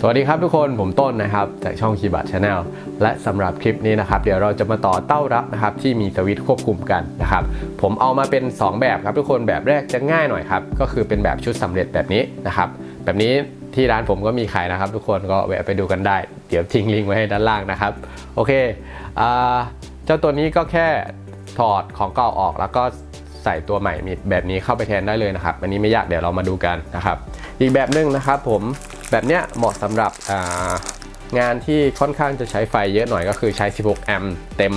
สวัสดีครับทุกคนผมต้นนะครับจากช่องคีบัตชาแนลและสำหรับคลิปนี้นะครับเดี๋ยวเราจะมาต่อเต้ารับนะครับที่มีสวิตควบคุมกันนะครับผมเอามาเป็น 2 แบบครับทุกคนแบบแรกจะง่ายหน่อยครับก็คือเป็นแบบชุดสำเร็จแบบนี้นะครับแบบนี้ที่ร้านผมก็มีขายนะครับทุกคนก็แวะไปดูกันได้ เดี๋ยวทิ้งลิงก์ไว้ให้ด้านล่างนะครับโอเคอเจ้าตัวนี้ก็แค่ถอดของเก่าออกแล้วก็ใส่ตัวใหม่มีแบบนี้เข้าไปแทนได้เลยนะครับอันนี้ไม่ยากเดี๋ยวเรามาดูกันนะครับอีกแบบหนึงนะครับผม แบบเนี้ยเหมาะสำหรับางานที่ค่อนข้างจะใช้ไฟเยอะหน่อยก็คือใช้ 16 แอมป์เต็ม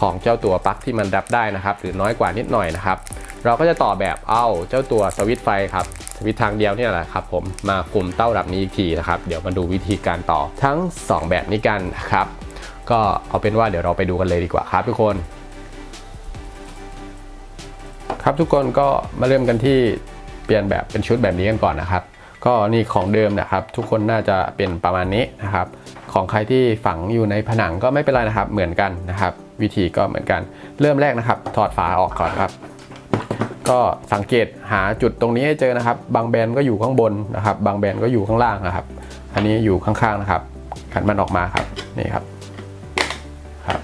ของเจ้าตัวปลั๊กที่มันรับได้นะครับ หรือน้อยกว่านิดหน่อยนะครับ เราก็จะต่อแบบเอาเจ้าตัวสวิตช์ไฟครับสวิตช์ทางเดียวเนี่ยแหละครับผมมาคุมเต้ารับนี้อีกทีนะครับ เดี๋ยวมาดูวิธีการต่อทั้ง 2 แบบนี้กันนะครับก็เอาเป็นว่าเดี๋ยวเราไปดูกันเลยดีกว่าครับทุกคน ครับทุกคนก็มาเริ่มกันที่เปลี่ยนแบบเป็นชุดแบบนี้กันก่อนนะครับ ก็นี่ของเดิมนะครับ ทุกคนน่าจะเป็นประมาณนี้นะครับ ของใครที่ฝังอยู่ในผนังก็ไม่เป็นไรนะครับ เหมือนกันนะครับ วิธีก็เหมือนกัน เริ่มแรกนะครับ ถอดฝาออกก่อนครับ ก็สังเกตหาจุดตรงนี้ให้เจอนะครับ บางแบนก็อยู่ข้างบนนะครับ บางแบนก็อยู่ข้างล่างนะครับ อันนี้อยู่ข้างๆนะครับขันมันออกมาครับนี่ครับครับ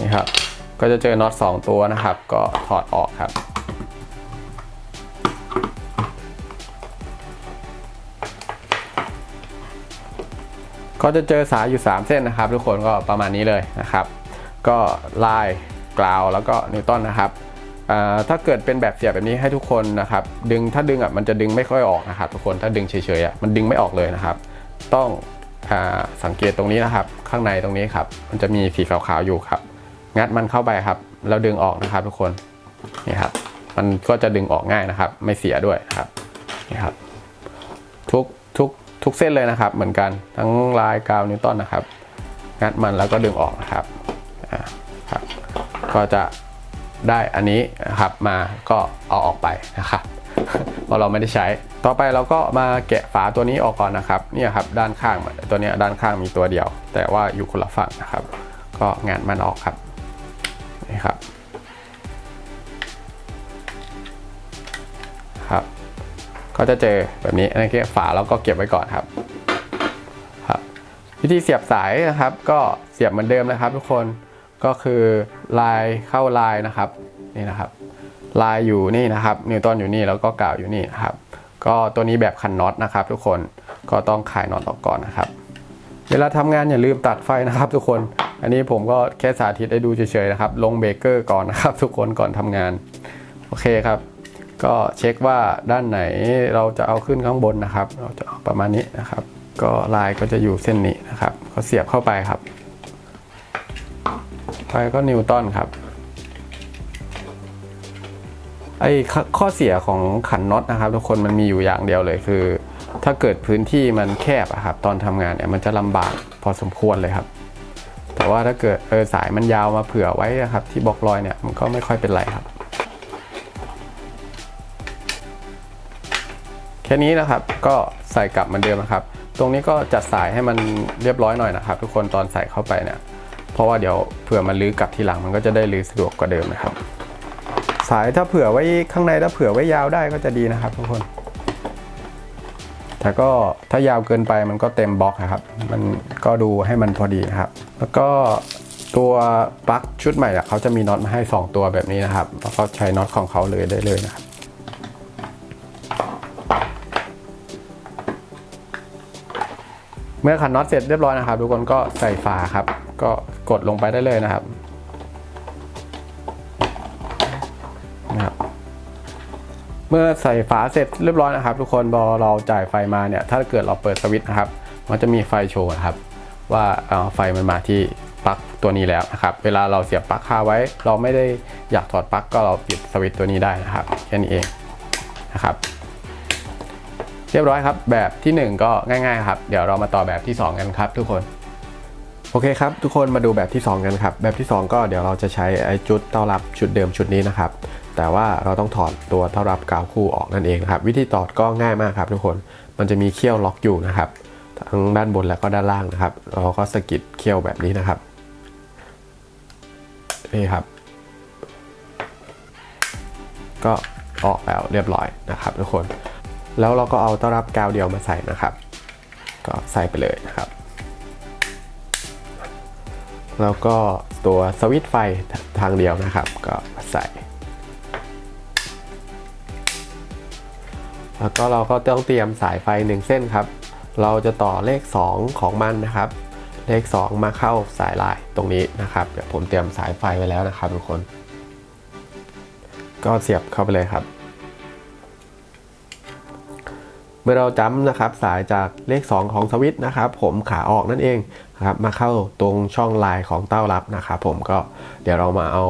นี่ครับ ก็จะเจอน็อต2ตัวนะครับ ก็ถอดออกครับ ก็จะเจอสายอยู่ 3 เส้นนะครับ ทุกคนก็ประมาณนี้เลยนะครับ ก็ลายกราวแล้วก็นิวตันนะครับถ้าเกิดเป็นแบบเสียบแบบนี้ให้ทุกคนนะครับ ดึงถ้าดึงอะมันจะดึงไม่ค่อยออกนะครับ ทุกคนถ้าดึงเฉยๆอะมันดึงไม่ออกเลยนะครับ ต้องอสังเกตตรงนี้นะครับ ข้างในตรงนี้ครับ มันจะมีสีขาวๆอยู่ครับ งัดมันเข้าไปครับ แล้วดึงออกนะครับทุกคนนี่ครับ มันก็จะดึงออกง่ายนะครับ ไม่เสียด้วยครับนี่ครับ ทุกทุกทุกเส้นเลยนะครับ เหมือนกันทั้งลายกาวนิวตันนะครับ งัดมันแล้วก็ดึงออกนะครับอ่าครับ ก็จะได้อันนี้นะครับมาก็เอาออกไปนะครับเพราะเราไม่ได้ใช้ ต่อไปเราก็มาแกะฝาตัวนี้ออกก่อนนะครับเนี่ยครับด้านข้างตัวนี้ด้านข้างมีตัวเดียว แต่ว่าอยู่คนละฝั่งนะครับ ก็งานมันออกครับ นี่ครับครับ ก็จะเจอแบบนี้อันนี้ฝาเราก็เก็บไว้ก่อนครับครับ วิธีเสียบสายนะครับ ก็เสียบเหมือนเดิมนะครับ ทุกคนก็คือลายเข้าลายนะครับนี่นะครับ ลายอยู่นี่นะครับ นิวตันอยู่นี่แล้วก็กาวอยู่นี่นะครับ ก็ตัวนี้แบบคันน็อตนะครับ ทุกคนก็ต้องขายน็อตออกก่อนนะครับ เวลาทำงานอย่าลืมตัดไฟนะครับ ทุกคน อันนี้ผมก็แค่สาธิตให้ดูเฉยๆนะครับ ลงเบเกอร์ก่อนนะครับ ทุกคนก่อนทำงาน โอเคครับ ก็เช็คว่าด้านไหนเราจะเอาขึ้นข้างบนนะครับ เราจะประมาณนี้นะครับ ก็ลายก็จะอยู่เส้นนี้นะครับ ก็เสียบเข้าไปครับ ไปก็นิวตันครับไอ้ข้อข้อเสียของขันน็อตนะครับทุกคนมันมีอยู่อย่างเดียวเลยคือ ถ้าเกิดพื้นที่มันแคบอะครับตอนทำงานเนี่ยมันจะลำบากพอสมควรเลยครับ แต่ว่าถ้าเกิดเออสายมันยาวมาเผื่อไว้นะครับ ที่บล็อกรอยเนี่ยมันก็ไม่ค่อยเป็นไรครับ แค่นี้นะครับก็ใส่กลับเหมือนเดิมนะครับ ตรงนี้ก็จัดสายให้มันเรียบร้อยหน่อยนะครับ ทุกคนตอนใส่เข้าไปเนี่ยเพราะว่าเดี๋ยวเผื่อมันลื้อกลับทีหลังมันก็จะได้ลื้อสะดวกกว่าเดิมนะครับ สายถ้าเผื่อไว้ข้างในถ้าเผื่อไว้ยาวได้ก็จะดีนะครับทุกคน แต่ก็ถ้ายาวเกินไปมันก็เต็มบล็อกครับ มันก็ดูให้มันพอดีครับ แล้วก็ตัวปลั๊กชุดใหม่อะเขาจะมีน็อตมาให้ 2 ตัวแบบนี้นะครับแล้วก็ใช้น็อตของเขาเลยได้เลยนะครับเมื่อขันน็อตเสร็จเรียบร้อยนะครับ ทุกคนก็ใส่ฝาครับ ก็กดลงไปได้เลยนะครับ เมื่อใส่ฝาเสร็จเรียบร้อยนะครับ ทุกคนพอเราจ่ายไฟมาเนี่ยถ้าเกิดเราเปิดสวิตช์นะครับ มันจะมีไฟโชว์นะครับ ว่าเอ่อไฟมันมาที่ปลั๊กตัวนี้แล้วนะครับ เวลาเราเสียบปลั๊กคาไว้ เราไม่ได้อยากถอดปลั๊กก็เราปิดสวิตช์ตัวนี้ได้นะครับแค่นี้เองนะครับ เรียบร้อยครับ แบบทีหนึ่1 ก็ง่ายๆครับ เดี๋ยวเรามาต่อแบบที่ 2 กันครับทุกคนโอเคครับ ทุกคนมาดูแบบที่ 2 กันครับ แบบที่ 2 ก็เดี๋ยวเราจะใช้ไอ้จุดเต้ารับชุดเดิมชุดนี้นะครับ แต่ว่าเราต้องถอดตัวเต้ารับกาวคู่ออกนั่นเองนะครับ วิธีถอดก็ง่ายมากครับทุกคน มันจะมีเขี้ยวล็อกอยู่นะครับ ทั้งด้านบนและก็ด้านล่างนะครับ เราก็สกิดเขี้ยวแบบนี้นะครับ นี่ครับ ก็ออกแล้วเรียบร้อยนะครับทุกคน แล้วเราก็เอาต้อรับกาวเดียวมาใส่นะครับ ก็ใส่ไปเลยนะครับ แล้วก็ตัวสวิตช์ไฟทางเดียวนะครับ ก็ใส่ แล้วก็เราก็ต้องเตรียมสายไฟ 1 เส้นครับ เราจะต่อเลข 2 ของมันนะครับ เลข 2 มาเข้าสายลายตรงนี้นะครับเดี๋ยวผมเตรียมสายไฟไว้แล้วนะครับทุกคน ก็เสียบเข้าไปเลยครับ เมื่อเราจำนะครับสายจากเลข 2 ของสวิตช์นะครับ ผมขาออกนั่นเองครับมาเข้าตรงช่องลายของเต้ารับนะครับ ผมก็เดี๋ยวเรามาเอา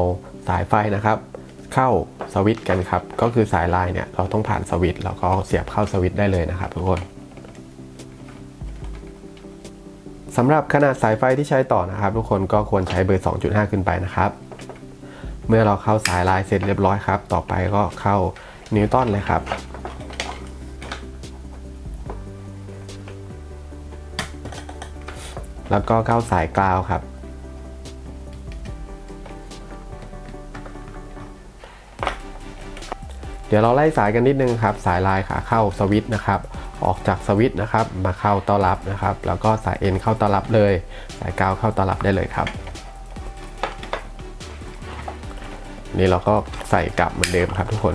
สายไฟนะครับ เข้าสวิตกันครับ ก็คือสายไลายเนี่ยเราต้องผ่านสวิตแล้วก็เสียบเข้าสวิตได้เลยนะครับทุกคนสำหรับขนาดสายไฟที่ใช้ต่อนะครับ ทุกคนก็ควรใช้เบอร์ 2.5 ขึ้นไปนะครับ เมื่อเราเข้าสายไลายเสร็จเรียบร้อยครับ ต่อไปก็เข้านิวตันเลยครับแล้วก็เข้าสายกราวครับ เดี๋ยวเราไล่สายกันนิดนึงครับ สายลายขาเข้าสวิตช์นะครับ ออกจากสวิตช์นะครับ มาเข้าต้อนรับนะครับ แล้วก็สายเอ็นเข้าต้อนรับเลย สายกาวเข้าต้อนรับได้เลยครับ นี่เราก็ใส่กลับเหมือนเดิมครับทุกคน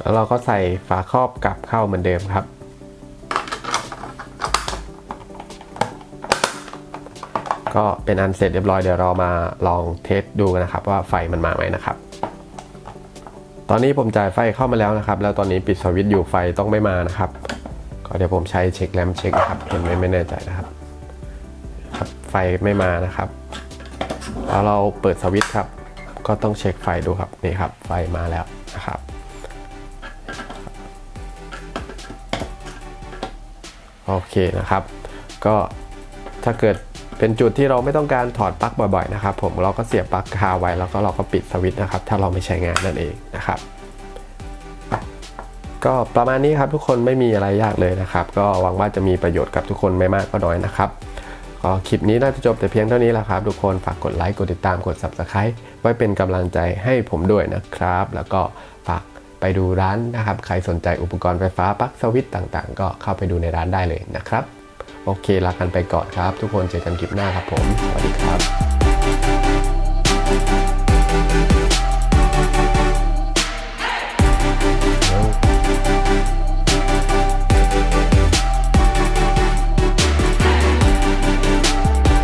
แล้วเราก็ใส่ฝาครอบกลับเข้าเหมือนเดิมครับ ก็เป็นอันเสร็จเรียบร้อยเดี๋ยวเรามาลองเทสดูกันนะครับ ว่าไฟมันมาไหมนะครับ ตอนนี้ผมจ่ายไฟเข้ามาแล้วนะครับ แล้วตอนนี้ปิดสวิตช์อยู่ไฟต้องไม่มานะครับ ก็เดี๋ยวผมใช้เช็คแรมเช็คนะครับเห็นไหมไม่แน่ใจนะครับครับไฟไม่มานะครับแล้วเราเปิดสวิตช์ครับ ก็ต้องเช็คไฟดูครับนี่ครับ ไฟมาแล้วนะครับโอเคนะครับ ก็ถ้าเกิด เป็นจุดที่เราไม่ต้องการถอดปลั๊กบ่อยๆนะครับผมเราก็เสียบปลั๊กคาไว้แล้วก็เราก็ปิดสวิตช์นะครับ ถ้าเราไม่ใช้งานนั่นเองนะครับก็ประมาณนี้ครับทุกคนไม่มีอะไรยากเลยนะครับ ก็หวังว่าจะมีประโยชน์กับทุกคนไม่มากก็น้อยนะครับก็คลิปนี้น่าจะจบแต่เพียงเท่านี้แหละครับ ทุกคนฝากกดไลค์กดติดตามกด subscribe ไว้เป็นกำลังใจให้ผมด้วยนะครับ แล้วก็ฝากไปดูร้านนะครับ ใครสนใจอุปกรณ์ไฟฟ้าปลั๊กสวิตช์ต่างๆ ก็เข้าไปดูในร้านได้เลยนะครับ โอเคลากันไปก่อนครับ ทุกคนเจอกันคลิปหน้าครับผม สวัสดีครับ